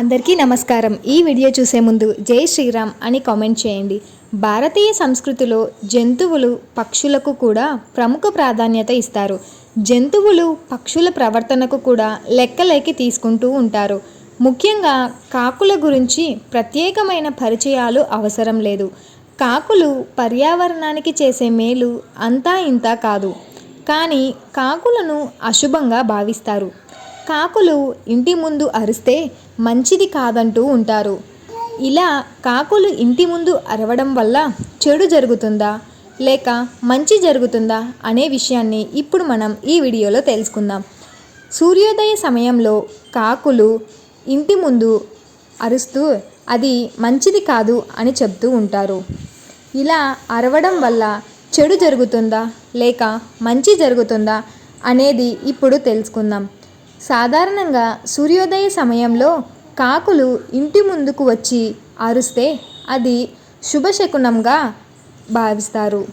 అందరికీ నమస్కారం. ఈ వీడియో చూసే ముందు జై శ్రీరామ్ అని కామెంట్ చేయండి. భారతీయ సంస్కృతిలో జంతువులు పక్షులకు కూడా ప్రముఖ ప్రాధాన్యత ఇస్తారు. జంతువులు పక్షుల ప్రవర్తనకు కూడా లెక్కలేకి తీసుకుంటూ ఉంటారు. ముఖ్యంగా కాకుల గురించి ప్రత్యేకమైన పరిచయాలు అవసరం లేదు. కాకులు పర్యావరణానికి చేసే మేలు అంతా ఇంతా కాదు. కానీ కాకులను అశుభంగా భావిస్తారు. కాకులు ఇంటి ముందు అరిస్తే మంచిది కాదంటూ ఉంటారు. ఇలా కాకులు ఇంటి ముందు అరవడం వల్ల చెడు జరుగుతుందా? లేక మంచి జరుగుతుందా? అనే విషయాన్ని ఇప్పుడు మనం ఈ వీడియోలో తెలుసుకుందాం. సూర్యోదయ సమయంలో కాకులు ఇంటి ముందు అరుస్తూ అది మంచిది కాదు అని చెప్తూ ఉంటారు. ఇలా అరవడం వల్ల చెడు జరుగుతుందా? లేక మంచి జరుగుతుందా? అనేది ఇప్పుడు తెలుసుకుందాం. సాధారణంగా సూర్యోదయ సమయంలో కాకులు ఇంటి ముందుకు వచ్చి అరుస్తే అది శుభశకునంగా భావిస్తారు.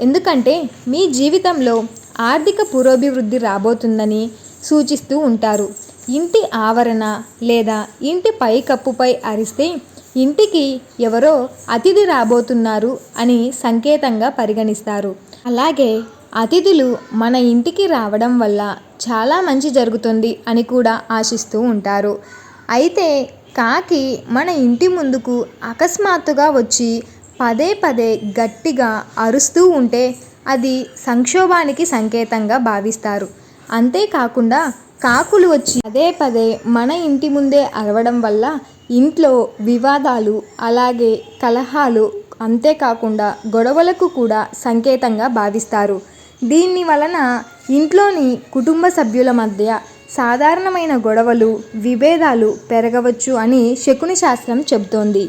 ఎందుకంటే మీ జీవితంలో ఆర్థిక పురోభివృద్ధి రాబోతుందని సూచిస్తూ ఉంటారు. ఇంటి ఆవరణ లేదా ఇంటి పైకప్పుపై అరిస్తే ఇంటికి ఎవరో అతిథి రాబోతున్నారు అని సంకేతంగా పరిగణిస్తారు. అలాగే అతిథులు మన ఇంటికి రావడం వల్ల చాలా మంచి జరుగుతుంది అని కూడా ఆశిస్తూ ఉంటారు. అయితే కాకి మన ఇంటి ముందుకు అకస్మాత్తుగా వచ్చి పదే పదే గట్టిగా అరుస్తూ ఉంటే అది సంక్షోభానికి సంకేతంగా భావిస్తారు. అంతేకాకుండా కాకులు వచ్చి పదే పదే మన ఇంటి ముందే అరవడం వల్ల ఇంట్లో వివాదాలు అలాగే కలహాలు అంతేకాకుండా గొడవలకు కూడా సంకేతంగా భావిస్తారు. దీని వలన ఇంట్లోని కుటుంబ సభ్యుల మధ్య సాధారణమైన గొడవలు విభేదాలు పెరగవచ్చు అని శకుని శాస్త్రం చెబుతోంది.